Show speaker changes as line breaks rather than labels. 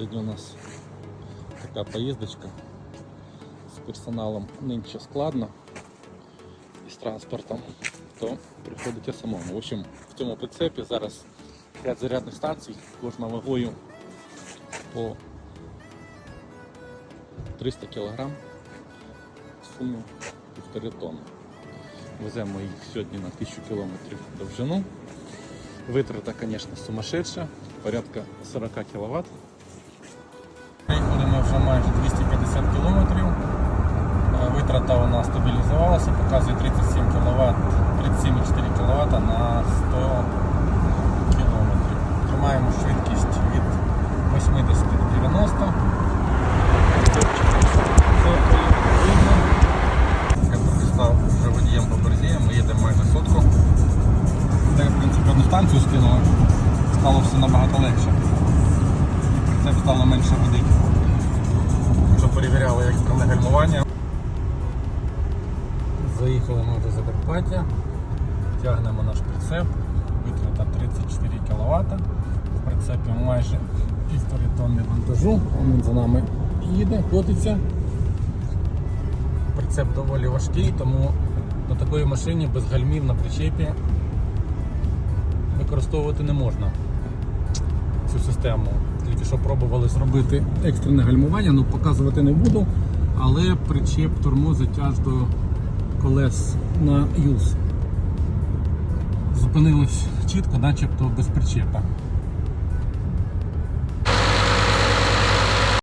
Сьогодні у нас така поїздочка з персоналом нинче складно і з транспортом, то приходиться самому. В общем, в цьому прицепі зараз 5 зарядних станцій, кожна вагою по 300 кг в сумі півтори тонни. Веземо їх сьогодні на 1000 км довжину. Витрата, звісно, сумасшедша, порядка 40 кВт. Витрата у нас стабілізувалася, показує 37 кВт, 37,4 кВт на 100 км. Тримаємо швидкість від 80 до 90. Я трохи став вже водієм по борзі, ми їдемо майже сотку. В принципі, одну станцію скинули, стало все набагато легше. Це стало менше водити. Вже перевіряли екстрене гальмування. Заїхали ми до Закарпаття, тягнемо наш прицеп, витрата 34 кВт. В прицепі майже півтори тонни вантажу. Він за нами їде, котиться. Прицеп доволі важкий, тому на такої машині без гальмів на причепі використовувати не можна цю систему. Тільки що пробували зробити екстрене гальмування, ну показувати не буду, але причеп тормозить аж до колес на юз. Зупинилось чітко, начебто без причепа.